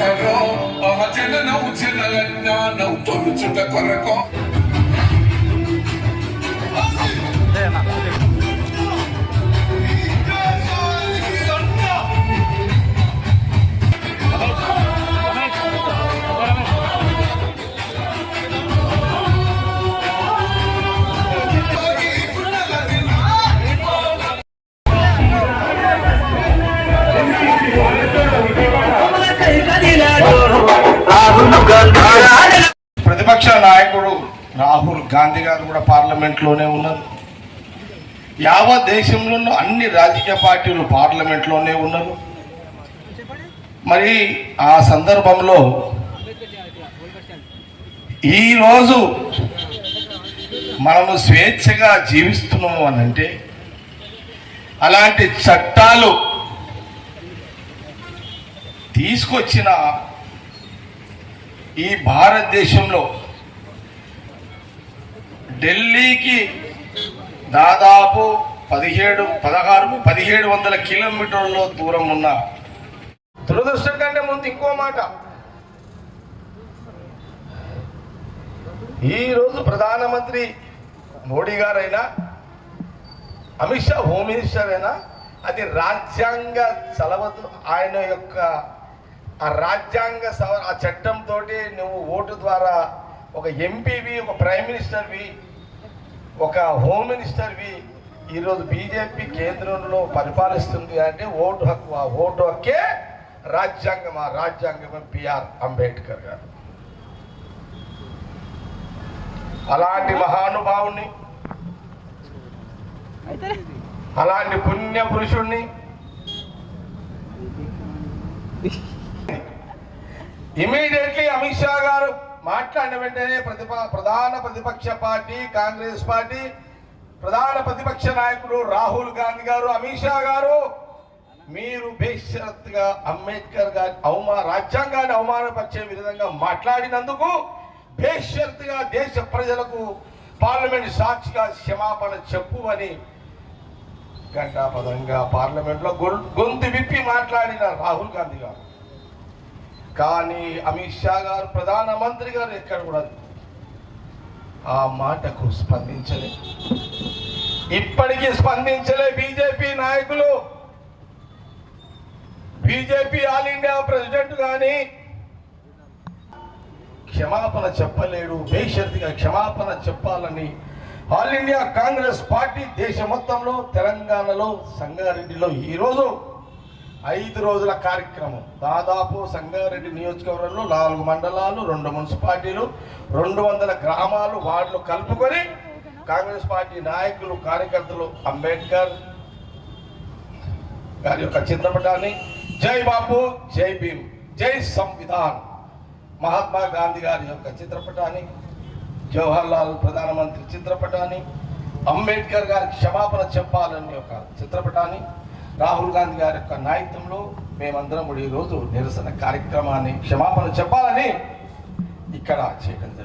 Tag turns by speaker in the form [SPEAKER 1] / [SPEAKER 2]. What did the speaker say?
[SPEAKER 1] ಕರೋ ಜನ ನೋವು ಜನ ನಾನು ತೊಲು ಚುಟ ಕೊರಕೋ Thank you.
[SPEAKER 2] ప్రతిపక్ష నాయకుడు రాహుల్ గాంధీ గారు కూడా పార్లమెంట్లోనే ఉన్నారు. యావత్ దేశంలోనూ అన్ని రాజకీయ పార్టీలు పార్లమెంట్లోనే ఉన్నారు. మరి ఆ సందర్భంలో ఈరోజు మనము స్వేచ్ఛగా జీవిస్తున్నాము అని అంటే అలాంటి చట్టాలు తీసుకొచ్చిన ఈ భారతదేశంలో ఢిల్లీకి దాదాపు పదిహేడు పదహారు పదిహేడు వందల కిలోమీటర్ల దూరం ఉన్న దురదృష్టం కంటే ముందు ఇంకో మాట. ఈరోజు ప్రధానమంత్రి మోడీ గారైనా అమిత్ షా హోమ్ మినిస్టర్ అయినా అది రాజ్యాంగ చలవదు. ఆయన యొక్క ఆ రాజ్యాంగ సవ ఆ చట్టంతో నువ్వు ఓటు ద్వారా ఒక ఎంపీవి ఒక ప్రైమ్ మినిస్టర్వి ఒక హోమ్ మినిస్టర్వి ఈరోజు బీజేపీ కేంద్రంలో పరిపాలిస్తుంది అంటే ఓటు హక్కు ఆ ఓటు హక్కే రాజ్యాంగం ఆ రాజ్యాంగమే బిఆర్ అంబేద్కర్ గారు. అలాంటి మహానుభావుని అలాంటి పుణ్య పురుషుణ్ణి ఇమీడియట్లీ అమిత్ షా గారు మాట్లాడిన వెంటనే ప్రతిప ప్రధాన ప్రతిపక్ష పార్టీ కాంగ్రెస్ పార్టీ ప్రధాన ప్రతిపక్ష నాయకుడు రాహుల్ గాంధీ గారు అమిత్ షా గారు మీరు బేషరత్గా అంబేద్కర్ గారి అవమా రాజ్యాంగాన్ని అవమానపరిచే విధంగా మాట్లాడినందుకు బేషరత్గా దేశ ప్రజలకు పార్లమెంట్ సాక్షిగా క్షమాపణ చెప్పు అని గంటాపదంగా పార్లమెంట్లో గొంతు విప్పి మాట్లాడిన రాహుల్ గాంధీ గారు. కానీ అమిత్ షా గారు ప్రధానమంత్రి గారు ఎక్కడ కూడా ఆ మాటకు స్పందించలే. ఇప్పటికీ స్పందించలే బీజేపీ నాయకులు. బీజేపీ ఆల్ ఇండియా ప్రెసిడెంట్ కానీ క్షమాపణ చెప్పలేడు బేషరతుగా క్షమాపణ చెప్పాలని ఆల్ ఇండియా కాంగ్రెస్ పార్టీ దేశ మొత్తంలో తెలంగాణలో సంగారెడ్డిలో ఈరోజు ఐదు రోజుల కార్యక్రమం. దాదాపు సంగారెడ్డి నియోజకవర్గంలో నాలుగు మండలాలు రెండు మున్సిపాలిటీలు రెండు వందల గ్రామాలు వార్డులు కలుపుకొని కాంగ్రెస్ పార్టీ నాయకులు కార్యకర్తలు అంబేద్కర్ గారి యొక్క చిత్రపటాన్ని జై బాపు జై భీమ్ జై సంవిధాన్ మహాత్మా గాంధీ గారి యొక్క చిత్రపటాన్ని జవహర్ లాల్ ప్రధానమంత్రి చిత్రపటాన్ని అంబేద్కర్ గారి క్షమాపణ చెప్పాలని ఒక చిత్రపటాన్ని రాహుల్ గాంధీ గారి యొక్క నాయకత్వంలో మేమందరం కూడా ఈరోజు నిరసన కార్యక్రమాన్ని క్షమాపణ చెప్పాలని ఇక్కడ చేయడం జరిగింది.